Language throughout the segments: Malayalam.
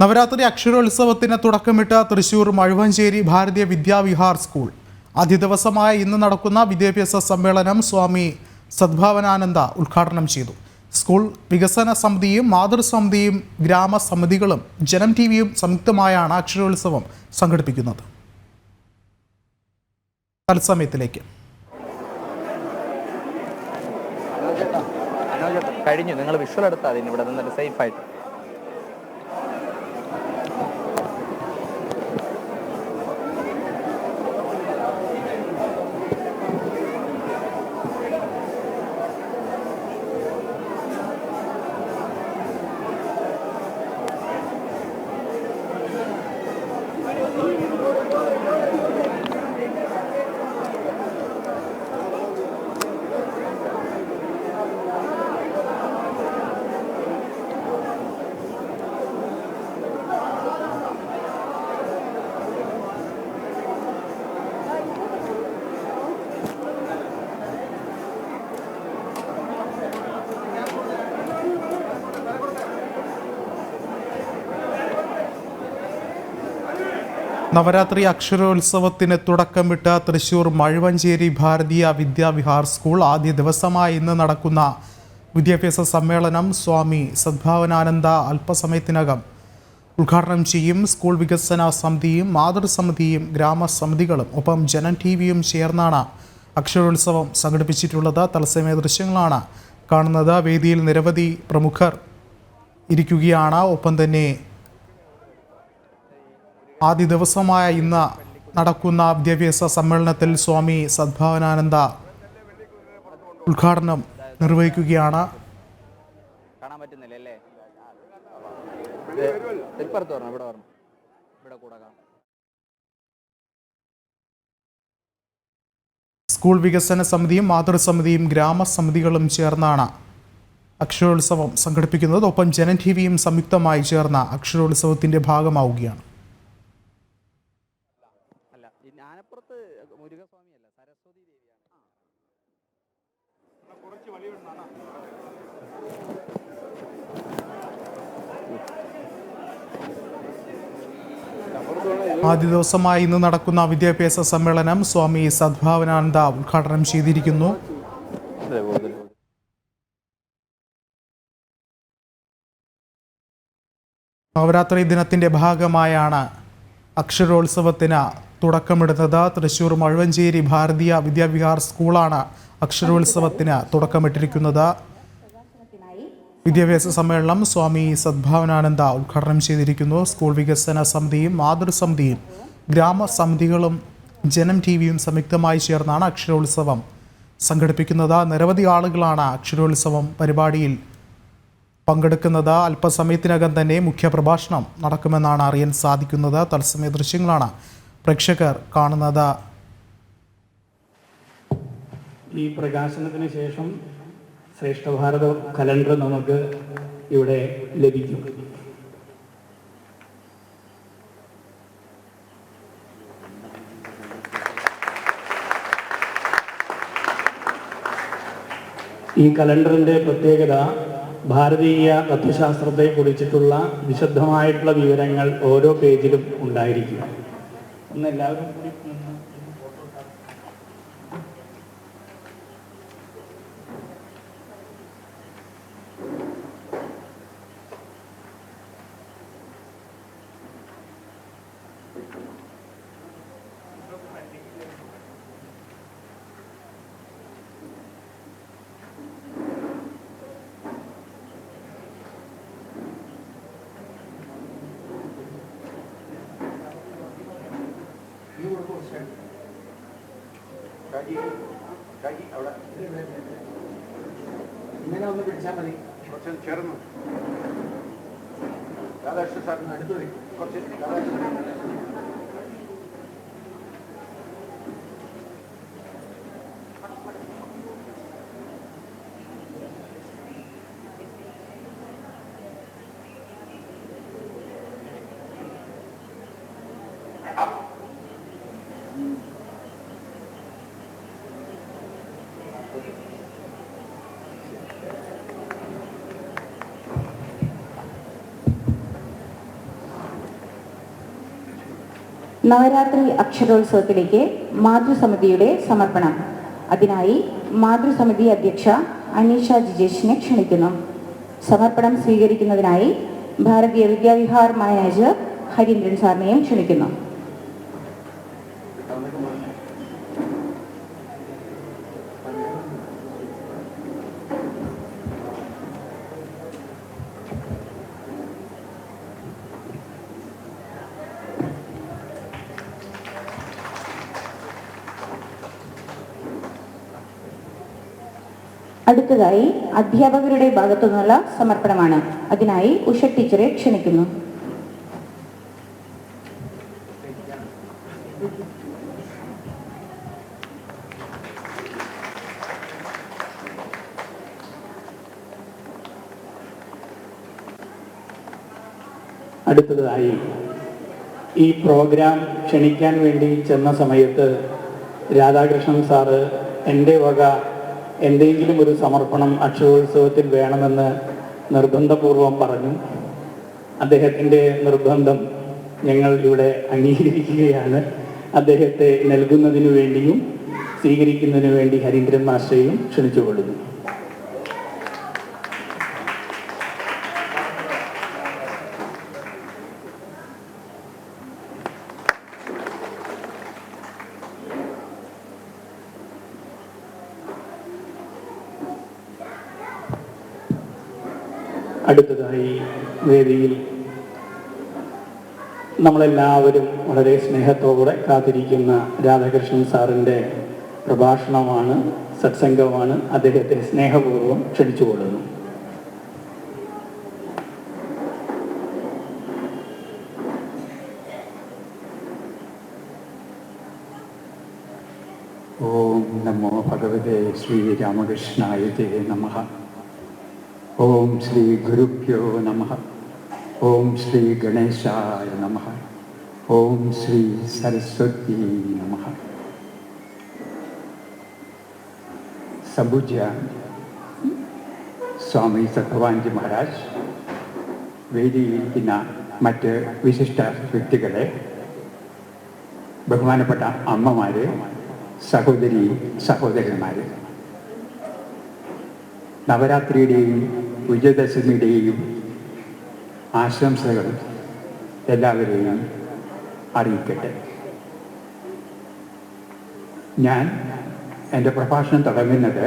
നവരാത്രി അക്ഷരോത്സവത്തിന് തുടക്കമിട്ട തൃശൂർ മഴുവഞ്ചേരി ഭാരതീയ വിദ്യാവിഹാർ സ്കൂൾ. ആദ്യ ദിവസമായ ഇന്ന് നടക്കുന്ന വിദ്യാഭ്യാസ സമ്മേളനം സ്വാമി സദ്ഭാവനാനന്ദ ഉദ്ഘാടനം ചെയ്തു. സ്കൂൾ വികസന സമിതിയും മാതൃസമിതിയും ഗ്രാമസമിതികളും ജനം ടി വിയും സംയുക്തമായാണ് അക്ഷരോത്സവം സംഘടിപ്പിക്കുന്നത്. തത്സമയത്തിലേക്ക്. കഴിഞ്ഞു. നിങ്ങൾ വിഷ്വൽ എടുത്താൽ ഇവിടെ സേഫ് നവരാത്രി അക്ഷരോത്സവത്തിന് തുടക്കമിട്ട തൃശൂർ മഴുവഞ്ചേരി ഭാരതീയ വിദ്യാവിഹാർ സ്കൂൾ ആദ്യ ദിവസമായി ഇന്ന് നടക്കുന്ന വിദ്യാഭ്യാസ സമ്മേളനം സ്വാമി സദ്ഭാവനാനന്ദ അല്പസമയത്തിനകം ഉദ്ഘാടനം ചെയ്യും. സ്കൂൾ വികസന സമിതിയും മാതൃസമിതിയും ഗ്രാമസമിതികളും ഒപ്പം ജനൻ ടി വിയും ചേർന്നാണ് അക്ഷരോത്സവം സംഘടിപ്പിച്ചിട്ടുള്ളത്. തത്സമയ ദൃശ്യങ്ങളാണ് കാണുന്നത്. വേദിയിൽ നിരവധി പ്രമുഖർ ഇരിക്കുകയാണ്. ഒപ്പം തന്നെ ആദ്യ ദിവസമായ ഇന്ന് നടക്കുന്ന വിദ്യാഭ്യാസ സമ്മേളനത്തിൽ സ്വാമി സദ്ഭാവനാനന്ദ ഉദ്ഘാടനം നിർവഹിക്കുകയാണ്. കാണാൻ പറ്റുന്നില്ല അല്ലേ? തിരുപ്പുറത്ത് പറഞ്ഞു ഇവിടെ പറഞ്ഞു ഇവിടെ കൂടെ കാണാം. സ്കൂൾ വികസന സമിതിയും മാതൃസമിതിയും ഗ്രാമസമിതികളും ചേർന്നാണ് അക്ഷരോത്സവം സംഘടിപ്പിക്കുന്നത്. ഒപ്പം ജനൻ ടി വിയും സംയുക്തമായി ചേർന്ന അക്ഷരോത്സവത്തിന്റെ ഭാഗമാവുകയാണ് അല്ല ഈ ആനപ്പുറത്ത് മുരുകസ്വാമി അല്ല സരസ്വതി ദേവിയാണ് ആ. ആദ്യ ദിവസമായി ഇന്ന് നടക്കുന്ന വിദ്യാഭ്യാസ സമ്മേളനം സ്വാമി സദ്ഭാവനാനന്ദ ഉദ്ഘാടനം ചെയ്തിരിക്കുന്നു. നവരാത്രി ദിനത്തിന്റെ ഭാഗമായാണ് അക്ഷരോത്സവത്തിന് തുടക്കമിടുന്നത്. തൃശൂർ മഴുവഞ്ചേരി ഭാരതീയ വിദ്യാവിഹാർ സ്കൂളാണ് അക്ഷരോത്സവത്തിന് തുടക്കമിട്ടിരിക്കുന്നത്. വിദ്യാഭ്യാസ സമ്മേളനം സ്വാമി സദ്ഭാവനാനന്ദ ഉദ്ഘാടനം ചെയ്തിരിക്കുന്നു. സ്കൂൾ വികസന സമിതിയും മാതൃസമിതിയും ഗ്രാമസമിതികളും ജനം ടി വിയും സംയുക്തമായി ചേർന്നാണ് അക്ഷരോത്സവം സംഘടിപ്പിക്കുന്നത്. നിരവധി ആളുകളാണ് അക്ഷരോത്സവം പരിപാടിയിൽ പങ്കെടുക്കുന്നത്. അല്പസമയത്തിനകം തന്നെ മുഖ്യപ്രഭാഷണം നടക്കുമെന്നാണ് അറിയാൻ സാധിക്കുന്നത്. തത്സമയ ദൃശ്യങ്ങളാണ് പ്രേക്ഷകർ കാണുന്നത്. ഈ പ്രകാശനത്തിന് ശേഷം ശ്രേഷ്ഠ ഭാരത കലണ്ടർ നമുക്ക് ഇവിടെ ലഭിക്കും. ഈ കലണ്ടറിന്റെ പ്രത്യേകത ഭാരതീയ തത്വശാസ്ത്രത്തെ കുറിച്ചിട്ടുള്ള വിശദമായിട്ടുള്ള വിവരങ്ങൾ ഓരോ പേജിലും ഉണ്ടായിരിക്കും. ഒന്ന് എല്ലാവരും ഇങ്ങനെ ഒന്ന് പിടിച്ചാൽ മതി. കുറച്ച് ചേർന്ന്. രാധാകൃഷ്ണൻ സാറിന് അടുത്ത് കുറച്ച് രാധാകൃഷ്ണൻ നവരാത്രി അക്ഷരോത്സവത്തിലേക്ക് മാതൃസമിതിയുടെ സമർപ്പണം. അതിനായി മാതൃസമിതി അധ്യക്ഷ അനീഷ ജിജേഷിനെ ക്ഷണിക്കുന്നു. സമർപ്പണം സ്വീകരിക്കുന്നതിനായി ഭാരതീയ വിദ്യാവിഹാർ മാനേജർ ഹരീന്ദ്രൻ സാറിനെയും ക്ഷണിക്കുന്നു. അടുത്തതായി അധ്യാപകരുടെ ഭാഗത്തു നിന്നുള്ള സമർപ്പണമാണ്. അതിനായി ഉഷ ടീച്ചറെ ക്ഷണിക്കുന്നു. അടുത്തതായി ഈ പ്രോഗ്രാം ക്ഷണിക്കാൻ വേണ്ടി ചെന്ന സമയത്ത് രാധാകൃഷ്ണൻ സാറ് എന്റെ വക എന്തെങ്കിലും ഒരു സമർപ്പണം അക്ഷരോത്സവത്തിൽ വേണമെന്ന് നിർബന്ധപൂർവം പറഞ്ഞു. അദ്ദേഹത്തിന്റെ നിർബന്ധം ഞങ്ങൾ ഇവിടെ അംഗീകരിക്കുകയാണ്. അദ്ദേഹത്തെ നൽകുന്നതിനു വേണ്ടിയും സ്വീകരിക്കുന്നതിനു വേണ്ടി ഹരീന്ദ്രൻ മാസ്റ്ററെയും ക്ഷണിച്ചുകൊള്ളുന്നു. അടുത്തതായി വേദിയിൽ നമ്മളെല്ലാവരും വളരെ സ്നേഹത്തോടെ കാത്തിരിക്കുന്ന രാധാകൃഷ്ണൻ സാറിന്റെ പ്രഭാഷണമാണ് സത്സംഗമാണ് അദ്ദേഹത്തെ സ്നേഹപൂർവം ക്ഷണിച്ചുകൊള്ളുന്നു. ഓം നമോ ഭഗവതേ ശ്രീ രാമകൃഷ്ണായ നമ. ഓം ശ്രീ ഗുരുഭ്യോ നമ ഓം ശ്രീ ഗണേശായ നമ ഓം ശ്രീ സരസ്വതി നമ സബുജ സ്വാമി സത്ഭവാൻജി മഹാരാജ് വേദിയിരിക്കുന്ന മറ്റ് വിശിഷ്ട വ്യക്തികളെ ബഹുമാനപ്പെട്ട അമ്മമാര് സഹോദരി സഹോദരന്മാര് നവരാത്രിയുടെയും വിജയദശമിയുടെയും ആശംസകൾ എല്ലാവരെയും അറിയിക്കട്ടെ. ഞാൻ എന്റെ പ്രഭാഷണം തുടങ്ങുന്നത്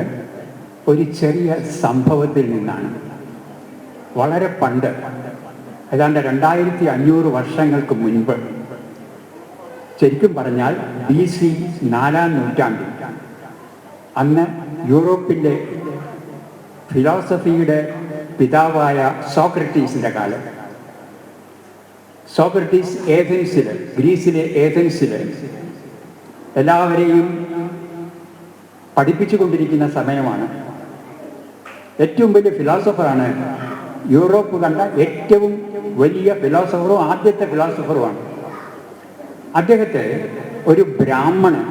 ഒരു ചെറിയ സംഭവത്തിൽ നിന്നാണ്. വളരെ പണ്ട് ഏതാണ്ട് രണ്ടായിരത്തി അഞ്ഞൂറ് വർഷങ്ങൾക്ക് മുൻപ് ശരിക്കും പറഞ്ഞാൽ ബി സി നാലാം നൂറ്റാണ്ടിൽ അന്ന് യൂറോപ്പിന്റെ ഫിലോസഫിയുടെ പിതാവായ സോക്രട്ടീസിന്റെ കാലം. സോക്രട്ടീസ് ഏഥൻസിൽ ഗ്രീസിലെ ഏഥൻസിൽ എല്ലാവരെയും പഠിപ്പിച്ചുകൊണ്ടിരിക്കുന്ന സമയമാണ്. ഏറ്റവും വലിയ ഫിലോസഫറാണ് യൂറോപ്പ് കണ്ട ഏറ്റവും വലിയ ഫിലോസഫറും ആദ്യത്തെ ഫിലോസഫറുമാണ്. അദ്ദേഹത്തെ ഒരു ബ്രാഹ്മണൻ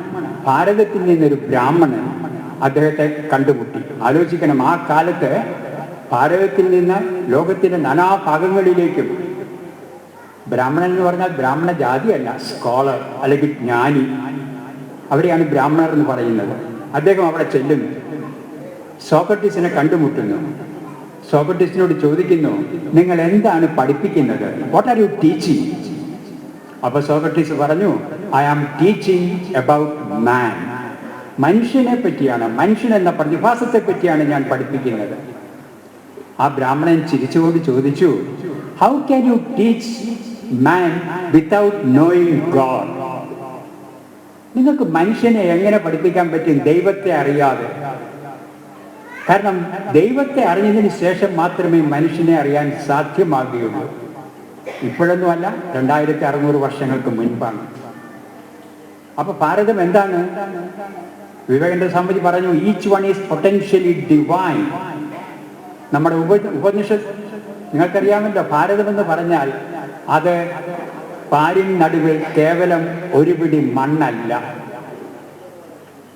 ഭാരതത്തിൽ നിന്നൊരു ബ്രാഹ്മണൻ അദ്ദേഹത്തെ കണ്ടുമുട്ടി. ആലോചിക്കണം ആ കാലത്ത് ഭാരതത്തിൽ നിന്ന് ലോകത്തിന്റെ നാനാഭാഗങ്ങളിലേക്കും ബ്രാഹ്മണൻ എന്ന് പറഞ്ഞാൽ ബ്രാഹ്മണ ജാതിയല്ല സ്കോളർ അല്ലെങ്കിൽ ജ്ഞാനി. അവരെയാണ് ബ്രാഹ്മണർ എന്ന് പറയുന്നത്. അദ്ദേഹം അവിടെ ചെല്ലുന്നു. സോക്രട്ടീസിനെ കണ്ടുമുട്ടുന്നു. സോക്രട്ടീസിനോട് ചോദിക്കുന്നു നിങ്ങൾ എന്താണ് പഠിപ്പിക്കുന്നത്? വാട്ട് ആർ യു ടീച്ചിങ് അപ്പൊ സോക്രട്ടീസ് പറഞ്ഞു I am teaching about man മനുഷ്യനെ പറ്റിയാണ് മനുഷ്യൻ എന്ന പ്രതിഭാസത്തെ പറ്റിയാണ് ഞാൻ പഠിപ്പിക്കുന്നത്. ആ ബ്രാഹ്മണൻ ചിരിച്ചുകൊണ്ട് ചോദിച്ചു how can you teach man without knowing God നിങ്ങൾക്ക് മനുഷ്യനെ എങ്ങനെ പഠിപ്പിക്കാൻ പറ്റും? ദൈവത്തെ അറിയാതെ. കാരണം ദൈവത്തെ അറിഞ്ഞതിന് ശേഷം മാത്രമേ മനുഷ്യനെ അറിയാൻ സാധ്യമാകുകയുള്ളൂ. ഇപ്പോഴൊന്നുമല്ല രണ്ടായിരത്തി അറുന്നൂറ് വർഷങ്ങൾക്ക് മുൻപാണ്. അപ്പൊ ഭാരതം എന്താണ്? വിവേകാനന്ദ സംബന്ധിച്ച് പറഞ്ഞു each one is potentially divine നമ്മുടെ ഉപ ഉപനിഷ നിങ്ങൾക്കറിയാമല്ലോ ഭാരതം എന്ന് പറഞ്ഞാൽ അത് പാരിൻ നടുവിൽ കേവലം ഒരു പിടി മണ്ണല്ല.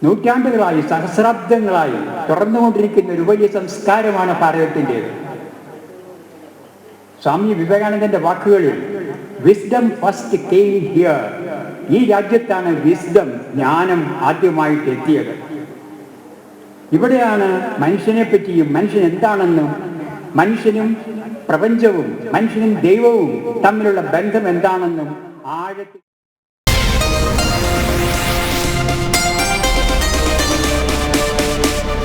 നൂറ്റാണ്ടുകളായി സഹസ്രാബ്ദങ്ങളായി തുറന്നുകൊണ്ടിരിക്കുന്ന ഒരു വലിയ സംസ്കാരമാണ് ഭാരതത്തിന്റെ സ്വാമി വിവേകാനന്ദന്റെ വാക്കുകളിൽ വിസ്ഡം ഫസ്റ്റ് കെയിം ഹിയർ ഈ രാജ്യത്താണ് വിസ്ഡം ജ്ഞാനം ആദ്യമായിട്ട് എത്തിയത്. ഇവിടെയാണ് മനുഷ്യനെ പറ്റിയും മനുഷ്യൻ എന്താണെന്നും മനുഷ്യനും പ്രപഞ്ചവും മനുഷ്യനും ദൈവവും തമ്മിലുള്ള ബന്ധം എന്താണെന്നും ആഴത്തിൽ